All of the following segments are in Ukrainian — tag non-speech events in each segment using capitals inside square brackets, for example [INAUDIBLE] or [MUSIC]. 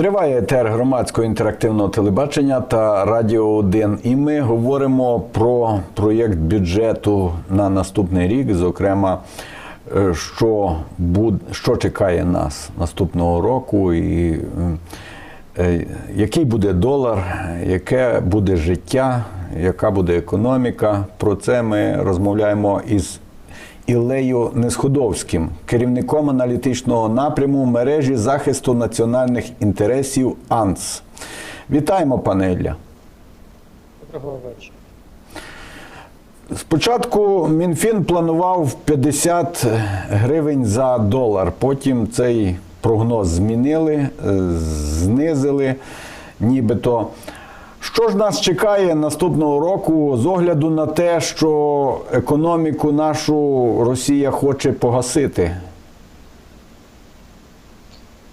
Триває етер громадського інтерактивного телебачення та Радіо 1. І ми говоримо про проєкт бюджету на наступний рік, зокрема, е, що, буд, що чекає нас наступного року, і е, який буде долар, яке буде життя, яка буде економіка. Про це ми розмовляємо із Ілею Несходовським, керівником аналітичного напряму мережі захисту національних інтересів АНС. Вітаємо, пане Ілля. Доброго вечора. Спочатку Мінфін планував 50 гривень за долар. Потім цей прогноз змінили, е, знизили, нібито. Що ж нас чекає наступного року з огляду на те, що економіку нашу Росія хоче погасити?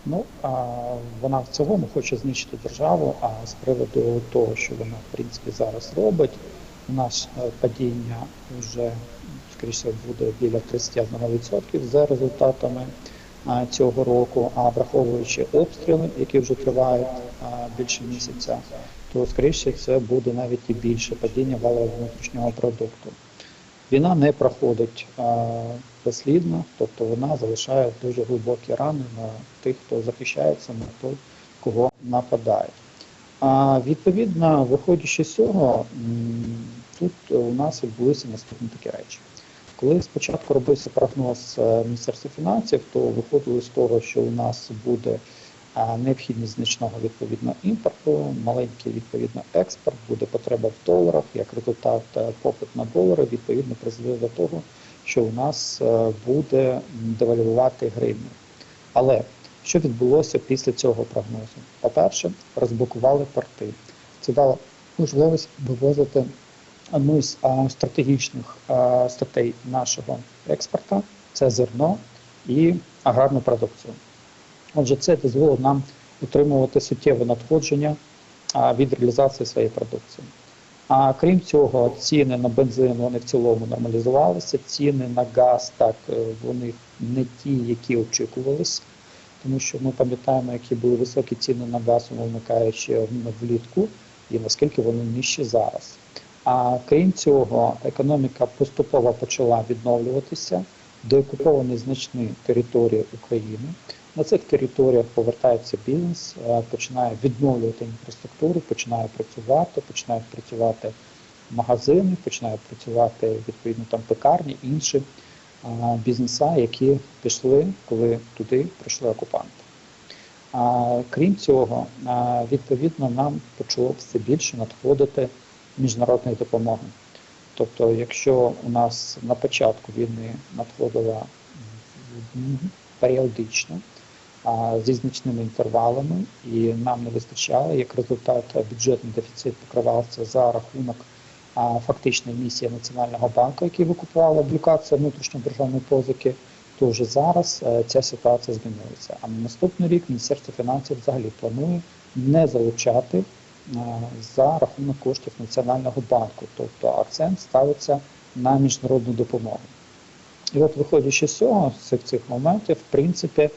Ну а вона в цілому хоче знищити державу. А з приводу того, що вона в принципі зараз робить, у нас е, падіння вже скоріше буде біля 31% за результатами цього року. А враховуючи обстріли, які вже тривають більше місяця, то скоріше це буде навіть і більше падіння валового внутрішнього продукту. Війна не проходить а, безслідно, тобто вона залишає дуже глибокі рани на тих, хто захищається, на той, кого нападають. А відповідно, виходячи з цього, тут у нас відбулися наступні такі речі. Коли спочатку робився прогноз е, Міністерства фінансів, то виходило з того, що у нас буде необхідність значного відповідно імпорту, маленький відповідно експорт, буде потреба в доларах, як результат е, попит на долари відповідно призведе до того, що у нас е, буде девальвувати гривню. Але що відбулося після цього прогнозу? По-перше, розблокували порти. Це дало можливість вивозити одну з а, стратегічних статей нашого експорту це зерно і аграрну продукцію. Отже, це дозволить нам утримувати суттєве надходження від реалізації своєї продукції. А крім цього, ціни на бензин вони в цілому нормалізувалися. Ціни на газ так е, вони не ті, які очікувалися, тому що ми пам'ятаємо, які були високі ціни на газ, умовно кажучи, влітку, і наскільки вони нижчі зараз. А крім цього, економіка поступово почала відновлюватися, деокуповані значні території України. На цих територіях повертається бізнес, е, починає відновлювати інфраструктуру, починає працювати, починають працювати магазини, починають працювати відповідно там пекарні, інші е, бізнеса, які пішли, коли туди прийшли окупанти. Крім цього, відповідно, нам почало все більше надходити міжнародної допомоги. Тобто, якщо у нас на початку війни надходила періодично, зі значними інтервалами, і нам не вистачало, як результат бюджетний дефіцит покривався за рахунок фактичної місії Національного банку, який викупувала облікація внутрішньодержавної позики, то вже зараз е, ця ситуація змінилася. А на наступний рік Міністерство фінансів взагалі планує не залучати е, за рахунок коштів Національного банку, тобто акцент ставиться на міжнародну допомогу. І от, виходячи з цього, з цих, моментів, в принципі,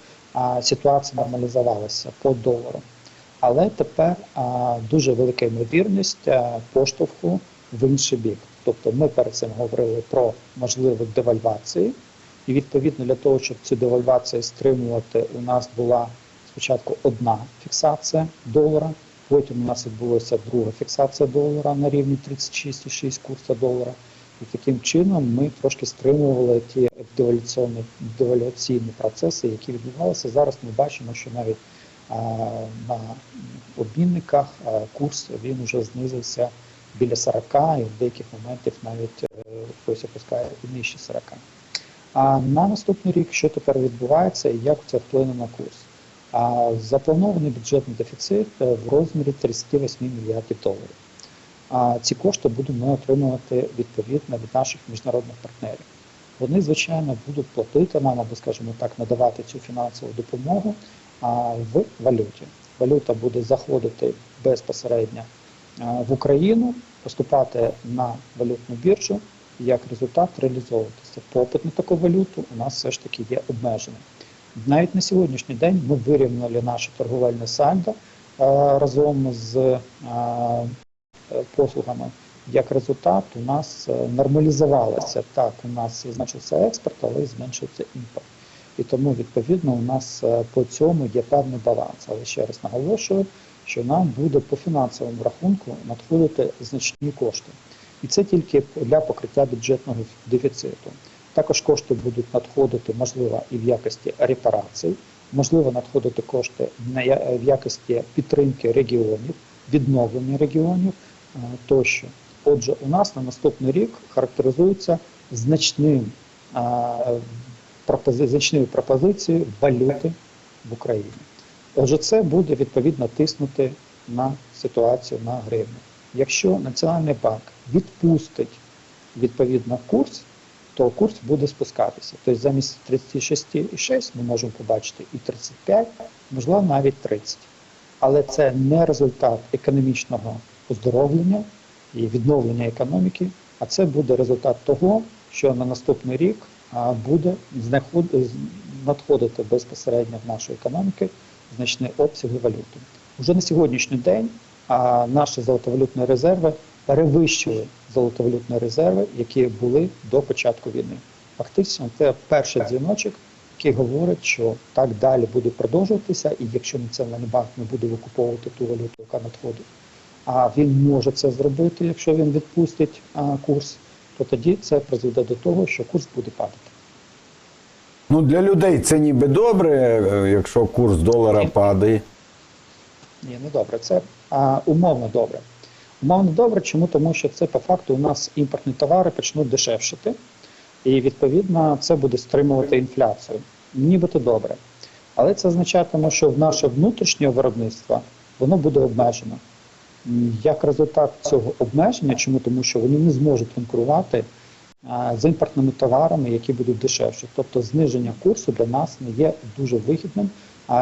ситуація нормалізувалася по долару. Але тепер дуже велика ймовірність поштовху в інший бік. Тобто ми перед цим говорили про можливу девальвацію, і відповідно для того, щоб цю девальвацію стримувати, у нас була спочатку одна фіксація долара, потім у нас відбулася друга фіксація долара на рівні 36,6 курсу долара. І таким чином ми трошки стримували ті девалюційні, девалюційні процеси, які відбувалися. Зараз ми бачимо, що навіть а, на обмінниках а, курс він вже знизився біля 40, і в деяких моментах навіть е, хтось опускає нижче 40. А на наступний рік що тепер відбувається і як це вплине на курс? А запланований бюджетний дефіцит е, в розмірі 38 мільярдів доларів. А ці кошти будемо ми отримувати відповідно від наших міжнародних партнерів. Вони, звичайно, будуть платити нам, або, скажімо так, надавати цю фінансову допомогу в валюті. Валюта буде заходити безпосередньо в Україну, поступати на валютну біржу, і як результат реалізовуватися. Попит на таку валюту у нас все ж таки є обмежений. Навіть на сьогоднішній день ми вирівняли наше торговельне сальдо разом з послугами. Як результат, у нас е, нормалізувалося так. У нас зменшився експорт, але зменшився імпорт. І тому, відповідно, у нас е, по цьому є певний баланс. Але ще раз наголошую, що нам буде по фінансовому рахунку надходити значні кошти. І це тільки для покриття бюджетного дефіциту. Також кошти будуть надходити, можливо, і в якості репарацій, можливо, надходити кошти в якості підтримки регіонів, відновлення регіонів е, тощо. Отже, у нас на наступний рік характеризується значним е, значною пропозицією валюти в Україні. Отже, це буде відповідно тиснути на ситуацію на гривню. Якщо Національний банк відпустить відповідно курс, то курс буде спускатися. Тобто замість 36,6 ми можемо побачити і 35, можливо, навіть 30. Але це не результат економічного оздоровлення і відновлення економіки, а це буде результат того, що на наступний рік буде надходити безпосередньо в нашу економіку значні обсяги валюти. Уже на сьогоднішній день наші золотовалютні резерви перевищили золотовалютні резерви, які були до початку війни. Фактично, це перший дзвіночок, який говорить, що так далі буде продовжуватися, і якщо Національний банк не буде викуповувати ту валюту, яка надходить, а він може це зробити, якщо він відпустить курс, то тоді це призведе до того, що курс буде падати. Ну, для людей це ніби добре, е, якщо курс долара Ні. падає. Ні, не добре. Це а, умовно добре. Умовно добре, чому? Тому що це по факту у нас імпортні товари почнуть дешевшити, і відповідно це буде стримувати інфляцію. Нібито добре. Але це означатиме, що в наше внутрішнє виробництво воно буде обмежено. Як результат цього обмеження, чому? Тому що вони не зможуть конкурувати з імпортними товарами, які будуть дешевші. Тобто зниження курсу для нас не є дуже вигідним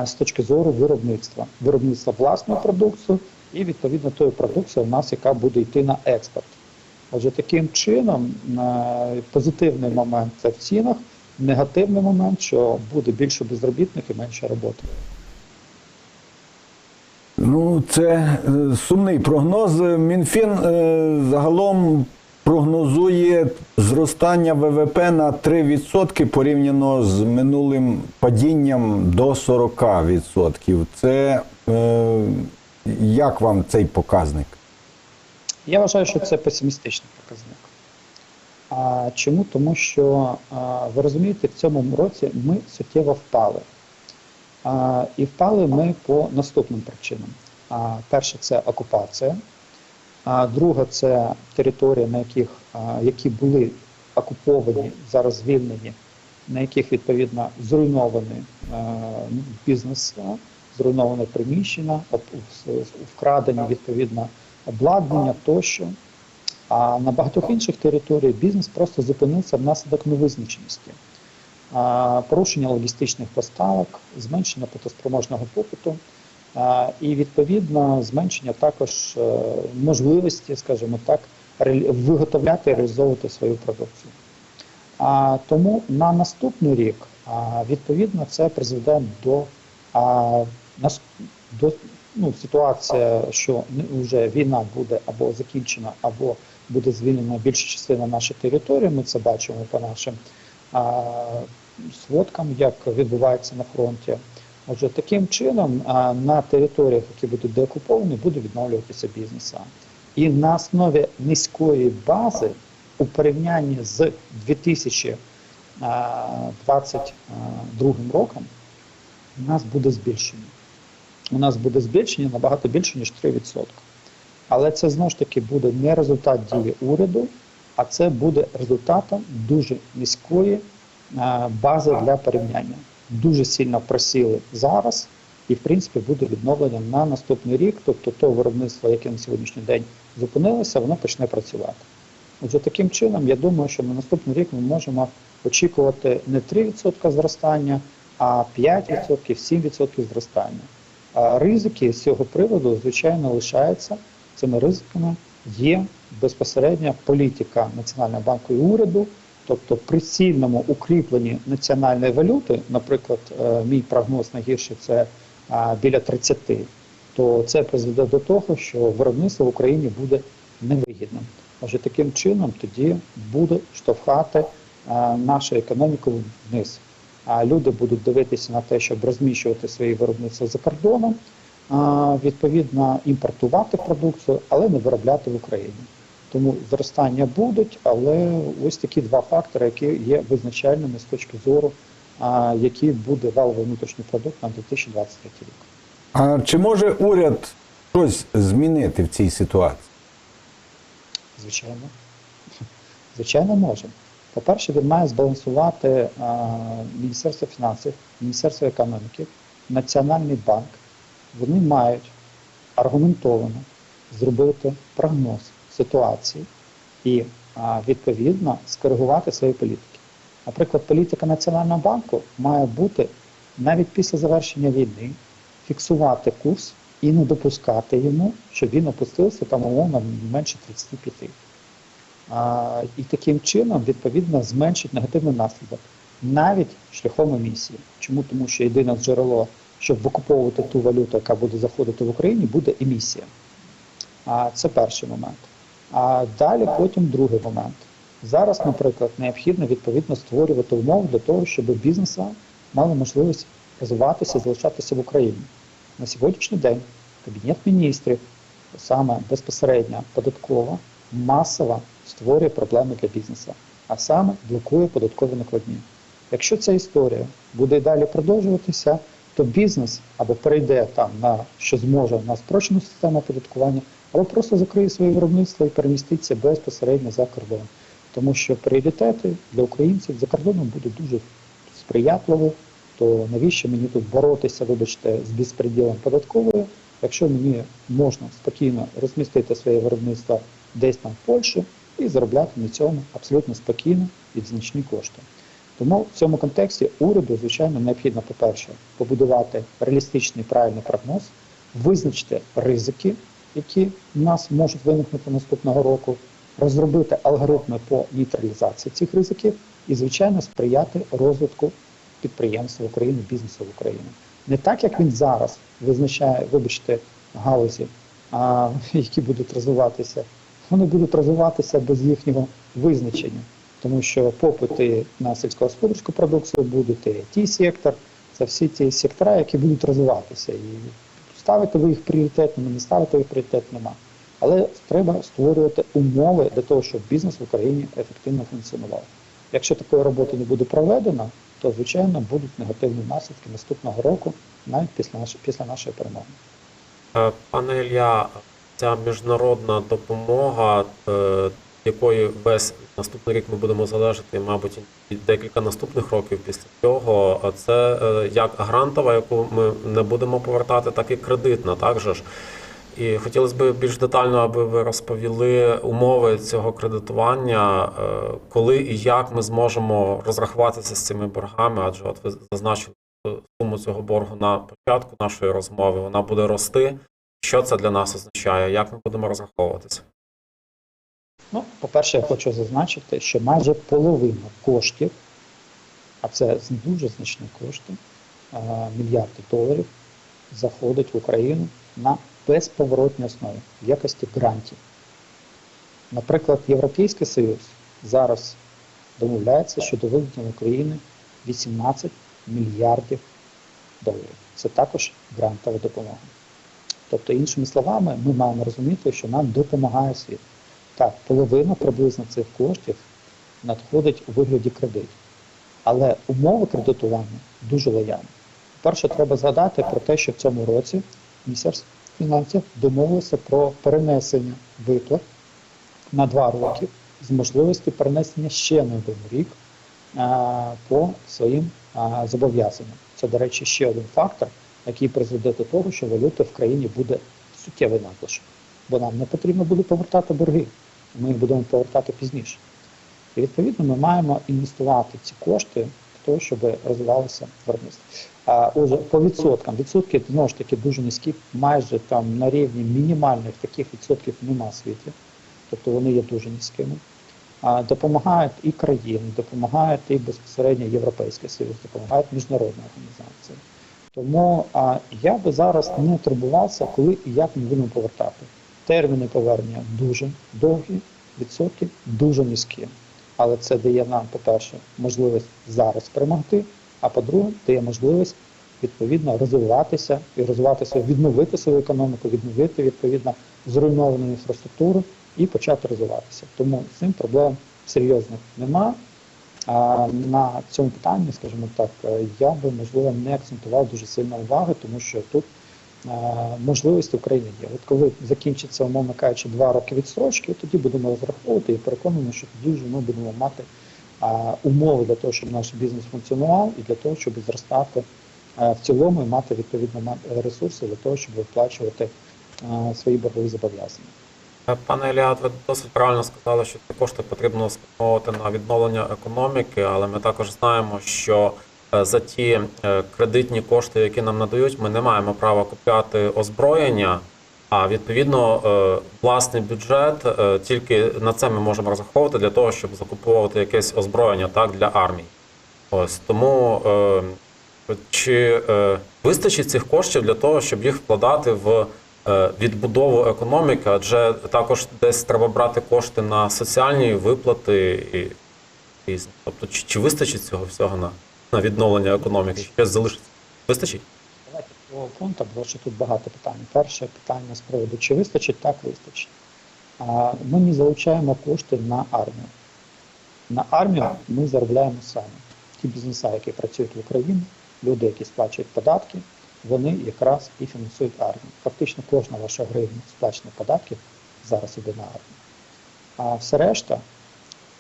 з точки зору виробництва, виробництва власної продукції і відповідно тої продукції у нас, яка буде йти на експорт. Отже, таким чином позитивний момент це в цінах, негативний момент, що буде більше безробітних і менше роботи. Ну, це е, сумний прогноз. Мінфін е, загалом прогнозує зростання ВВП на 3% порівняно з минулим падінням до 40%. Це е, як вам цей показник? Я вважаю, що це песимістичний показник. А чому? Тому що ви розумієте, в цьому році ми суттєво впали. І впали ми по наступним причинам. А, перше це окупація. А друге це території, на яких які були окуповані, зараз звільнені, на яких відповідно зруйнований бізнес, зруйноване приміщення, вкрадені відповідно обладнання тощо. А на багатьох інших територіях бізнес просто зупинився внаслідок невизначеності. Порушення логістичних поставок, зменшення платоспроможного попиту і відповідно зменшення також е, можливості, скажімо так, виготовляти і реалізовувати свою продукцію. Тому на наступний рік відповідно це призведе до, до ну, ситуація, що вже війна буде або закінчена, або буде звільнена більша частина нашої території. Ми це бачимо по нашим сводкам, як відбувається на фронті. Отже, таким чином на територіях, які будуть деокуповані, буде відновлюватися бізнес. І на основі низької бази у порівнянні з 2022 роком у нас буде збільшення. У нас буде збільшення набагато більше, ніж 3%. Але це знову ж таки буде не результат дії уряду, а це буде результатом дуже низької е, бази для порівняння. Дуже сильно просіли зараз, і в принципі буде відновлення на наступний рік. Тобто то виробництво, яке на сьогоднішній день зупинилося, воно почне працювати. Отже, таким чином, я думаю, що на наступний рік ми можемо очікувати не 3% зростання, а 5%, 7% зростання. А ризики з цього приводу, звичайно, лишаються. Цими ризиками є безпосередня політика Національного банку і уряду, Тобто при сильному укріпленні національної валюти, наприклад, е, мій прогноз найгірший це біля 30, то це призведе до того, що виробництво в Україні буде невигідним. Отже, таким чином тоді буде штовхати нашу економіку вниз. А люди будуть дивитися на те, щоб розміщувати свої виробництва за кордоном, відповідно імпортувати продукцію, але не виробляти в Україні. Тому зростання будуть, але ось такі два фактори, які є визначальними з точки зору, а, який буде валовий внутрішній продукт на 2023 рік. А чи може уряд щось змінити в цій ситуації? Звичайно, звичайно, може. По-перше, він має збалансувати а, Міністерство фінансів, Міністерство економіки, Національний банк. Вони мають аргументовано зробити прогноз ситуації і відповідно скоригувати свої політики. Наприклад, політика Національного банку має бути навіть після завершення війни фіксувати курс і не допускати йому, щоб він опустився там умовно менше 35. А, і таким чином, відповідно, зменшить негативний наслідок навіть шляхом емісії. Чому? Тому що єдине джерело, щоб викуповувати ту валюту, яка буде заходити в Україні, буде емісія. А, це перший момент. А далі потім другий момент. Зараз, наприклад, необхідно відповідно створювати умови для того, щоб бізнеси мали можливість розвиватися, залишатися в Україні. На сьогоднішній день Кабінет міністрів, саме безпосередньо податкова, масово створює проблеми для бізнесу, а саме блокує податкові накладні. Якщо ця історія буде і далі продовжуватися, то бізнес або перейде там на що зможе на спрощену систему оподаткування, або просто закриє своє виробництво і переміститься безпосередньо за кордон. Тому що пріоритети для українців за кордоном будуть дуже сприятливі, то навіщо мені тут боротися, вибачте, з безпреділом податковою, якщо мені можна спокійно розмістити своє виробництво десь там в Польщі і заробляти на цьому абсолютно спокійно і значні кошти. Тому в цьому контексті уряду, звичайно, необхідно, по-перше, побудувати реалістичний правильний прогноз, визначити ризики, які в нас можуть виникнути наступного року, розробити алгоритми по нейтралізації цих ризиків і, звичайно, сприяти розвитку підприємств в Україні, бізнесу в Україні. Не так, як він зараз визначає, вибачте, галузі, а, які будуть розвиватися. Вони будуть розвиватися без їхнього визначення, тому що попити на сільськогосподарську продукцію будуть і ті сектор, це всі ті сектора, які будуть розвиватися. І ставити ви їх пріоритетними, не ставити ви пріоритет нема. Але треба створювати умови для того, щоб бізнес в Україні ефективно функціонував. Якщо такої роботи не буде проведено, то звичайно будуть негативні наслідки наступного року, навіть після нашої, після нашої перемоги. Е, Пане Ілля, ця міжнародна допомога, е, якої весь наступний рік ми будемо залежати, мабуть, декілька наступних років після цього, це е, як грантова, яку ми не будемо повертати, так і кредитна, так же ж. І хотілося б більш детально, аби ви розповіли умови цього кредитування, е, коли і як ми зможемо розрахуватися з цими боргами, адже от ви зазначили суму цього боргу на початку нашої розмови, вона буде рости. Що це для нас означає? Як ми будемо розраховуватися? Ну, по-перше, я хочу зазначити, що майже половина коштів, а це дуже значні кошти, мільярди доларів, заходить в Україну на безповоротній основі в якості грантів. Наприклад, Європейський Союз зараз домовляється щодо виведення України 18 мільярдів доларів. Це також грантова допомога. Тобто, іншими словами, ми маємо розуміти, що нам допомагає світ. Так, половина приблизно цих коштів надходить у вигляді кредитів. Але умови кредитування дуже лояльні. Перше, треба згадати про те, що в цьому році Міністерство фінансів домовилося про перенесення виплат на два роки з можливістю перенесення ще на один рік по своїм зобов'язанням. Це, до речі, ще один фактор, який призведе до того, що валюти в країні буде суттєвий надлишок. Бо нам не потрібно буде повертати борги, ми їх будемо повертати пізніше. І відповідно ми маємо інвестувати ці кошти в те, щоб розвивалося виробництво. А отже, по відсоткам відсотки знову ж таки дуже низькі, майже там на рівні мінімальних таких відсотків нема в світі, тобто вони є дуже низькими. а, допомагають і країни, допомагають і безпосередньо Європейський Союз, допомагають міжнародні організації. Тому а, я би зараз не турбувався, коли і як ми будемо повертати. Терміни повернення дуже довгі, відсотки дуже низькі. Але це дає нам, по-перше, можливість зараз перемогти, а по-друге, дає можливість відповідно розвиватися і розвиватися, відновити свою економіку, відновити відповідно зруйновану інфраструктуру і почати розвиватися. Тому з цим проблем серйозних нема. А на цьому питанні, скажімо так, е, я би можливо не акцентував дуже сильно уваги, тому що тут можливість України є. От коли закінчиться, умовно кажучи, два роки відстрочки, тоді будемо розраховувати і переконані, що тоді вже ми будемо мати умови для того, щоб наш бізнес функціонував, і для того, щоб зростати в цілому і мати відповідно ресурси для того, щоб виплачувати свої боргові зобов'язання. Пане Іліад, ви досить правильно сказали, що ці кошти потрібно спрямовувати на відновлення економіки, але ми також знаємо, що за ті е, кредитні кошти, які нам надають, ми не маємо права купляти озброєння. А відповідно, е, власний бюджет е, тільки на це ми можемо розраховувати для того, щоб закуповувати якесь озброєння так для армії. Ось тому е, чи е, вистачить цих коштів для того, щоб їх вкладати в е, відбудову економіки, адже також десь треба брати кошти на соціальні виплати і різні. Тобто, чи, чи вистачить цього всього на, на відновлення економіки? Щось залишиться? Вистачить? Давайте по пунктам, тому що тут багато питань. Перше питання з приводу, чи вистачить, так вистачить. Ми не залучаємо кошти на армію. На армію ми заробляємо самі. Ті бізнеса, які працюють в Україні, люди, які сплачують податки, вони якраз і фінансують армію. Фактично кожна ваша гривня сплачених податків зараз іде на армію. А все решта,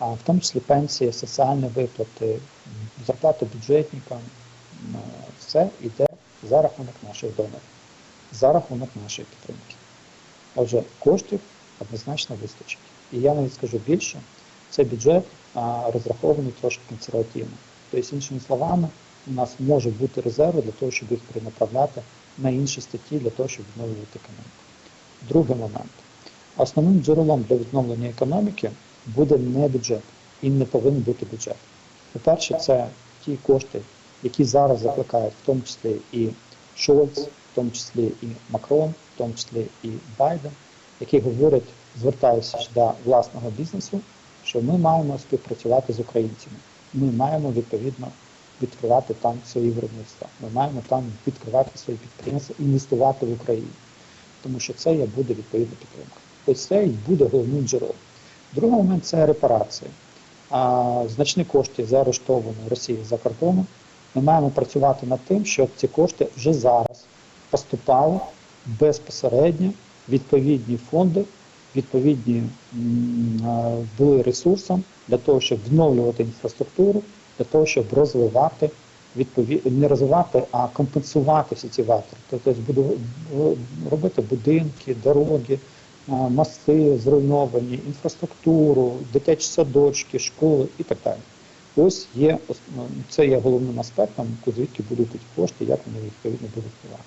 в тому числі пенсії, соціальні виплати, зарплати бюджетникам, все йде за рахунок наших донорів, за рахунок нашої підтримки. Отже, коштів однозначно вистачить. І я навіть скажу більше, цей бюджет розрахований трошки консервативно. Тобто, іншими словами, у нас може бути резерви для того, щоб їх перенаправляти на інші статті для того, щоб відновлювати економіку. Другий момент. Основним джерелом для відновлення економіки буде не бюджет і не повинен бути бюджет. По-перше, це ті кошти, які зараз закликають, в тому числі і Шольц, в тому числі і Макрон, в тому числі і Байден, які говорять, звертаюся до власного бізнесу, що ми маємо співпрацювати з українцями. Ми маємо відповідно відкривати там свої виробництва. Ми маємо там відкривати свої підприємства, інвестувати в Україну. Тому що це буде відповідна підтримка. Ось це і буде головним джерелом. Другий момент це репарації. А, значні кошти заарештовані Росії за кордоном. Ми маємо працювати над тим, щоб ці кошти вже зараз поступали безпосередньо відповідні фонди, відповідні були ресурсом для того, щоб відновлювати інфраструктуру, для того, щоб розвивати відповід... не розвивати, а компенсувати всі ці ватрати. Тобто робити будинки, дороги, мости зруйновані, інфраструктуру, дитячі садочки, школи і так далі. Ось є ну, це є головним аспектом, звідки будуть кошти, як вони відповідно будуть впливати.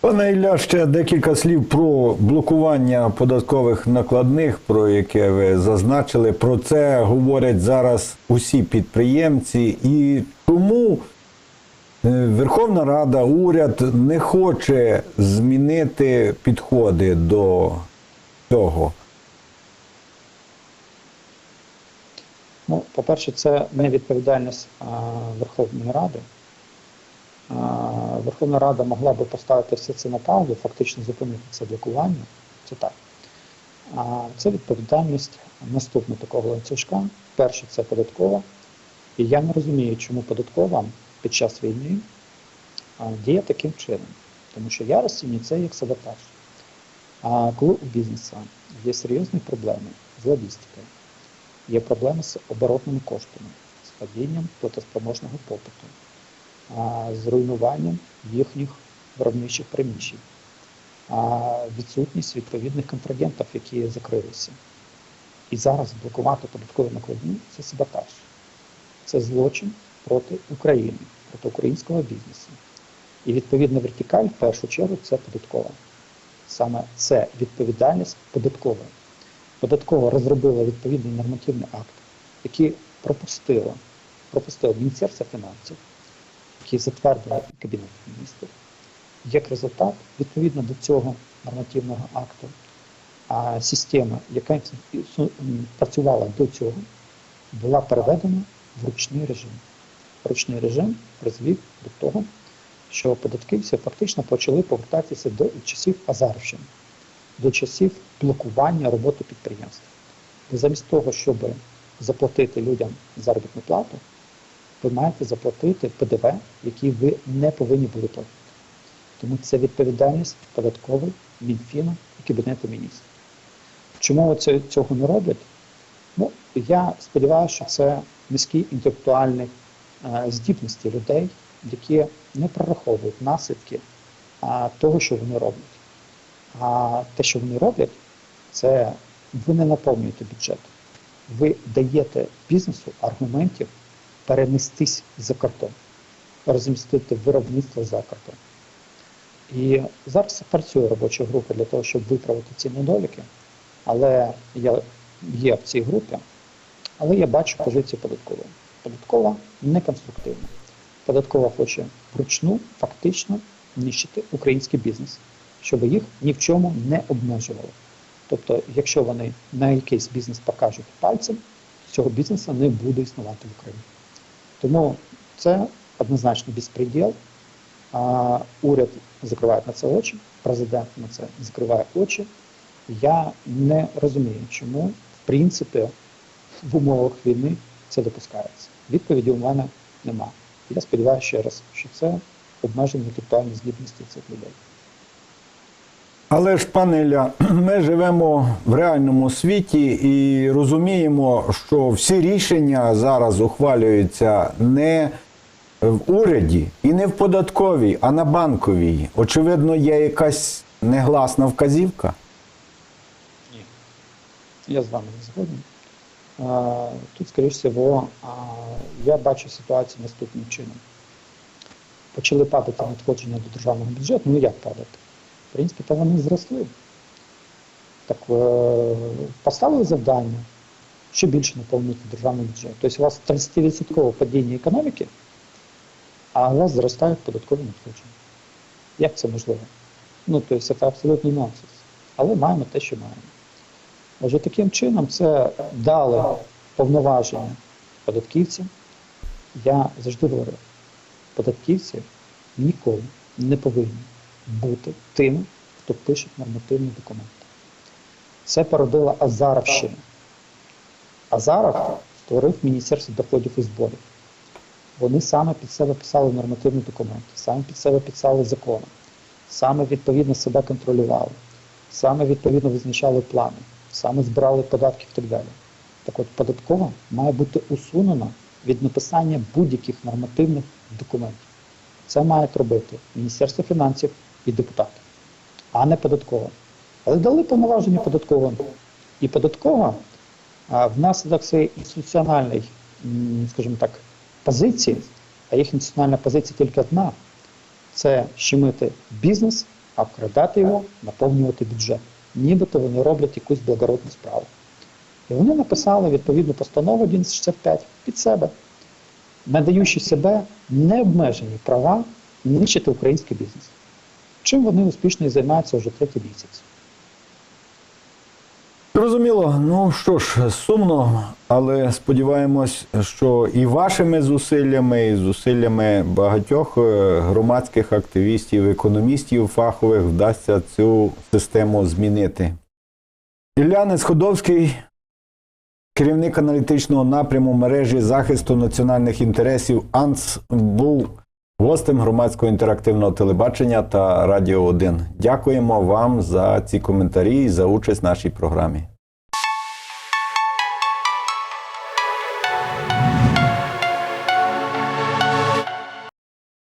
Пане Ілля, ще декілька слів про блокування податкових накладних, про яке ви зазначили. Про це говорять зараз усі підприємці. І тому Верховна Рада, уряд не хоче змінити підходи до цього. Ну, по-перше, це не відповідальність а, Верховної Ради. А, Верховна Рада могла би поставити все це на паузу, фактично зупинити це блокування. Це так. А це відповідальність наступного такого ланцюжка. Перше, це податкова. І я не розумію, чому податкова під час війни діє таким чином. Тому що я розцінюю це як саботаж. А коли у бізнесу є серйозні проблеми з логістикою, є проблеми з оборотними коштами, з падінням платоспроможного попиту, з руйнуванням їхніх виробничих приміщень, відсутність відповідних контрагентів, які закрилися. І зараз блокувати податкові накладні це саботаж. Це злочин проти України, проти українського бізнесу. І відповідна вертикаль, в першу чергу, це податкова. Саме це відповідальність податкова. Податкова розробила відповідний нормативний акт, який пропустило, пропустило Міністерство фінансів, який затвердило Кабінет міністрів. Як результат, відповідно до цього нормативного акту, а система, яка працювала до цього, була переведена в ручний режим. Ручний режим призвів до того, що податківці фактично почали повертатися до часів Азарівщини, до часів блокування роботи підприємств. Ви замість того, щоб заплатити людям заробітну плату, ви маєте заплатити ПДВ, який ви не повинні були платити. Тому це відповідальність податкової, Мінфіну і Кабінету міністрів. Чому цього не роблять? Ну, я сподіваюся, що це низькі інтелектуальні е, здібності людей, які не прораховують наслідки того, що вони роблять. А те, що вони роблять, це ви не наповнюєте бюджет. Ви даєте бізнесу аргументів перенестись за кордон, розмістити виробництво за кордон. І зараз працює робоча група для того, щоб виправити ці недоліки. Але я є в цій групі, але я бачу позицію податкової. Податкова не конструктивна. Податкова хоче вручну фактично нищити український бізнес, щоб їх ні в чому не обмежували. Тобто, якщо вони на якийсь бізнес покажуть пальцем, цього бізнесу не буде існувати в Україні. Тому це однозначно безпреділ. А, уряд закриває на це очі, президент на це закриває очі. Я не розумію, чому в принципі в умовах війни це допускається. Відповіді у мене нема. Я сподіваюся ще раз, що це обмежені інтелектуальні здібності цих людей. Але ж, пане Ілля, [CLEARS THROAT] ми живемо в реальному світі і розуміємо, що всі рішення зараз ухвалюються не в уряді і не в податковій, а на банковій. Очевидно, є якась негласна вказівка. Ні. Я з вами не згоден. Тут, скоріш всього, я бачу ситуацію наступним чином. Почали падати надходження до державного бюджету. Ну як падати? В принципі, то вони зросли. Так е, поставили завдання ще більше наповнити державний бюджет. Тобто у вас 30% падіння економіки, а у вас зростають податкові надходження. Як це можливо? Ну, тобто це абсолютний нонсенс. Але маємо те, що маємо. Отже, таким чином це дали повноваження податківцям. Я завжди говорю, податківці ніколи не повинні бути тими, хто пише нормативні документи. Це породила Азаровщина. Азаров створив Міністерство доходів і зборів. Вони саме під себе писали нормативні документи, саме під себе писали закони, саме відповідно себе контролювали, саме відповідно визначали плани, саме збирали податки і так далі. Так от податкова має бути усунена від написання будь-яких нормативних документів. Це мають робити Міністерство фінансів і депутати, а не податкова. Але дали повноваження податковим. І податкова внаслідок своєї інституціональної, скажімо так, позиції, а їх інституціональна позиція тільки одна це щемити бізнес, обкрадати його, наповнювати бюджет. Нібито вони роблять якусь благородну справу. І вони написали відповідну постанову 1165 під себе, надаючи себе необмежені права нищити український бізнес. Чим вони успішно і займаються вже третій місяць. Зрозуміло, ну що ж, сумно, але сподіваємось, що і вашими зусиллями, і зусиллями багатьох е, громадських активістів, економістів фахових вдасться цю систему змінити. Ілля Несходовський, керівник аналітичного напряму мережі захисту національних інтересів АНЦ, був гостем громадського інтерактивного телебачення та Радіо 1. Дякуємо вам за ці коментарі і за участь в нашій програмі.